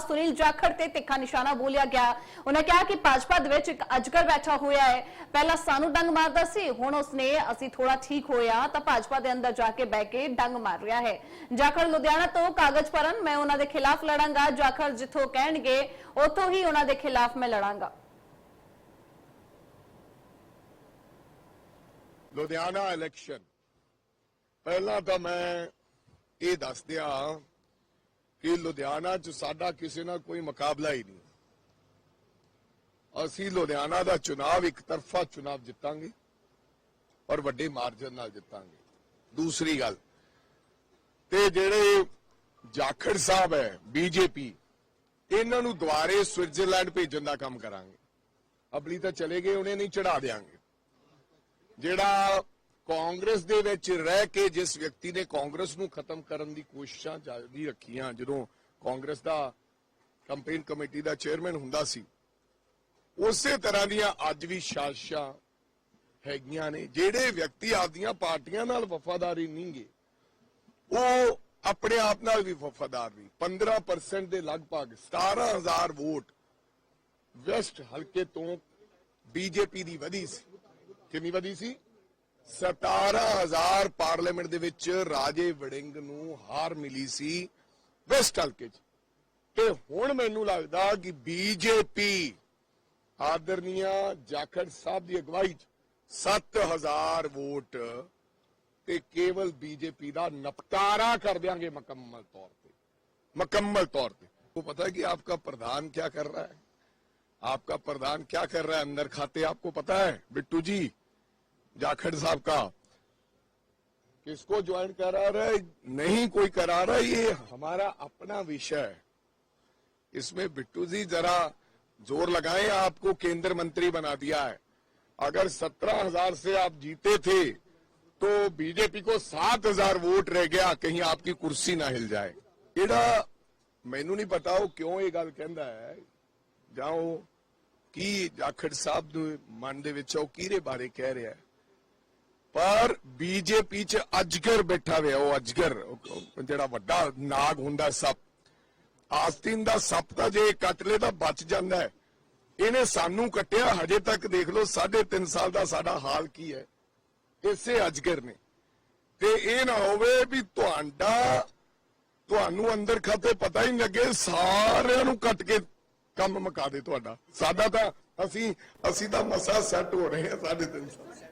ਸੁਨੀਲ ਜਾਖੜ ਤੇ ਤਿੱਖਾ ਨਿਸ਼ਾਨਾ ਬੋਲਿਆ ਗਿਆ। ਉਹਨਾਂ ਕਿਹਾ ਕਿ ਭਾਜਪਾ ਦੇ ਵਿੱਚ ਇੱਕ ਅਜਗਰ ਬੈਠਾ ਹੋਇਆ ਹੈ। ਪਹਿਲਾਂ ਸਾਨੂੰ ਡੰਗ ਮਾਰਦਾ ਸੀ, ਹੁਣ ਉਸਨੇ ਅਸੀਂ ਥੋੜਾ ਠੀਕ ਹੋਇਆ ਤਾਂ ਭਾਜਪਾ ਦੇ ਅੰਦਰ ਜਾ ਕੇ ਬਹਿ ਕੇ ਡੰਗ ਮਾਰ ਰਿਹਾ ਹੈ। ਜਾਖੜ ਲੁਧਿਆਣਾ ਤੋਂ ਕਾਗਜ਼ ਭਰਨ, ਮੈਂ ਉਹਨਾਂ ਦੇ ਖਿਲਾਫ ਲੜਾਂਗਾ। ਜਾਖੜ ਜਿੱਥੋਂ ਕਹਿਣਗੇ, ਉੱਥੋਂ ਹੀ ਉਹਨਾਂ ਦੇ ਖਿਲਾਫ ਮੈਂ ਲੜਾਂਗਾ। ਲੁਧਿਆਣਾ ਇਲੈਕਸ਼ਨ ਪਹਿਲਾਂ ਤਾਂ ਮੈਂ ਇਹ ਦੱਸ ਦਿਆਂ ਕਿ ਲੁਧਿਆਣਾ 'ਚ ਸਾਡਾ ਕਿਸੇ ਨਾਲ ਕੋਈ ਮੁਕਾਬਲਾ ਹੀ ਨਹੀਂ। ਅਸੀਂ ਲੁਧਿਆਣਾ ਦਾ ਚੁਣਾਵ ਇੱਕ ਤਰਫਾ ਚੁਣਾਵ ਜਿੱਤਾਂਗੇ ਔਰ ਵੱਡੇ ਮਾਰਜਨ ਨਾਲ ਜਿੱਤਾਂਗੇ। ਦੂਸਰੀ ਗੱਲ, ਤੇ ਜਿਹੜੇ ਜਾਖੜ ਸਾਹਿਬ ਹੈ, ਬੀਜੇਪੀ, ਇਹਨਾਂ ਨੂੰ ਦੁਆਰੇ ਸਵਿਟਜ਼ਰਲੈਂਡ ਭੇਜਣ ਦਾ ਕੰਮ ਕਰਾਂਗੇ। ਅਬਲੀ ਤਾਂ ਚਲੇ ਗਏ, ਉਹਨੇ ਨਹੀਂ ਚੜਾ ਦੇਾਂਗੇ ਜਿਹੜਾ ਕਾਂਗਰਸ ਦੇ ਵਿੱਚ ਰਹਿ ਕੇ ਜਿਸ ਵਿਅਕਤੀ ਨੇ ਕਾਂਗਰਸ ਨੂੰ ਖਤਮ ਕਰਨ ਦੀ ਕੋਸ਼ਿਸ਼ਾਂ ਜਾਰੀ ਰੱਖੀਆਂ, ਜਦੋਂ ਕਾਂਗਰਸ ਦਾ ਕੰਪੇਨ ਕਮੇਟੀ ਦਾ ਚੇਅਰਮੈਨ ਹੁੰਦਾ ਸੀ, ਉਸੇ ਤਰ੍ਹਾਂ ਦੀਆਂ ਅੱਜ ਵੀ ਸਾਜ਼ਿਸ਼ਾਂ ਹੈਗੀਆਂ ਨੇ, ਜਿਹੜੇ ਵਿਅਕਤੀ ਆਪਦੀਆਂ ਪਾਰਟੀਆਂ ਨਾਲ ਵਫਾਦਾਰੀ ਨਹੀਂਗੇ ਉਹ ਆਪਣੇ ਆਪ ਨਾਲ ਵੀ ਵਫਾਦਾਰ ਨਹੀਂ 15% ਦੇ ਲਗਭਗ 17000 ਵੋਟ ਵੈਸਟ ਹਲਕੇ ਤੋਂ ਬੀਜੇਪੀ ਦੀ ਵਧੀ ਸੀ। ਕਿੰਨੀ ਵਧੀ ਸੀ? 17000 ਪਾਰਲੀਮੈਂਟ ਦੇ ਵਿੱਚ ਰਾਜੇ ਵੜਿੰਗ ਨੂੰ ਹਾਰ ਮਿਲੀ ਸੀ ਵੈਸਟ ਹਲਕੇ 'ਚ ਤੇ ਹੁਣ ਮੈਨੂੰ ਲੱਗਦਾ ਕਿ ਬੀਜੇਪੀ ਆਦਰਨੀਆ ਜਾਖੜ ਸਾਹਿਬ ਦੀ ਅਗਵਾਈ 'ਚ 7000 ਵੋਟ ਤੇ ਕੇਵਲ ਬੀਜੇਪੀ ਦਾ ਨਪਟਾਰਾ ਕਰ ਦਿਆਂਗੇ ਮੁਕੰਮਲ ਤੌਰ ਤੇ ਮੁਕੰਮਲ तौर पे वो पता है कि आपका प्रधान क्या कर रहा है आपका प्रधान क्या कर रहा है अंदर खाते आपको पता है बिट्टू जी जाखड़ साहब का किसको ज्वाइन करा रहा है नहीं कोई करा रहा ये हमारा अपना विषय है इसमें बिट्टू जी जरा जोर लगाएं आपको केंद्र मंत्री बना दिया है अगर सत्रह हजार से आप जीते थे तो बीजेपी को सात हजार वोट रह गया कहीं आपकी कुर्सी ना हिल जाए ਜਿਹੜਾ ਮੈਨੂੰ ਨਹੀਂ ਪਤਾ ਉਹ ਕਿਉਂ ਇਹ ਗੱਲ ਕਹਿੰਦਾ ਹੈ ਜਾਂ ਉਹ ਕੀ ਜਾਖੜ ਸਾਹਿਬ ਦੇ ਮਨ ਦੇ ਵਿੱਚ ਉਹ ਕਿਹਦੇ ਬਾਰੇ ਕਹਿ ਰਿਹਾ ਹੈ ਪਰ ਬੀਜੇਪੀ ਚ ਅਜਗਰ ਬੈਠਾ ਹੋਇਆ, ਉਹ ਅਜਗਰ ਜਿਹੜਾ ਵੱਡਾ ਨਾਗ ਹੁੰਦਾ ਸੱਪ, ਆਸਤੀਨ ਦਾ ਸੱਪ ਤਾਂ ਜੇ ਕੱਟ ਲੇ ਬਚ ਜਾਂਦਾ ਇਹਨੇ ਸਾਨੂੰ ਕੱਟਿਆ, ਹਜੇ ਤੱਕ ਦੇਖ ਲਓ 3.5 ਸਾਲ ਦਾ ਸਾਡਾ ਹਾਲ ਕੀ ਹੈ। ਇਸੇ ਅਜਗਰ ਨੇ। ਤੇ ਇਹ ਨਾ ਹੋਵੇ ਵੀ ਤੁਹਾਡਾ, ਤੁਹਾਨੂੰ ਅੰਦਰ ਖਾਤੇ ਪਤਾ ਹੀ ਲੱਗੇ, ਸਾਰਿਆਂ ਨੂੰ ਕੱਟ ਕੇ ਕੰਮ ਮੁਕਾ ਦੇ ਤੁਹਾਡਾ। ਸਾਡਾ ਤਾਂ ਅਸੀਂ ਅਸੀਂ ਤਾਂ ਮਸਾ ਸੈੱਟ ਹੋ ਰਹੇ ਹਾਂ ਸਾਡੇ ਤਿੰਨ ਸਾਲ।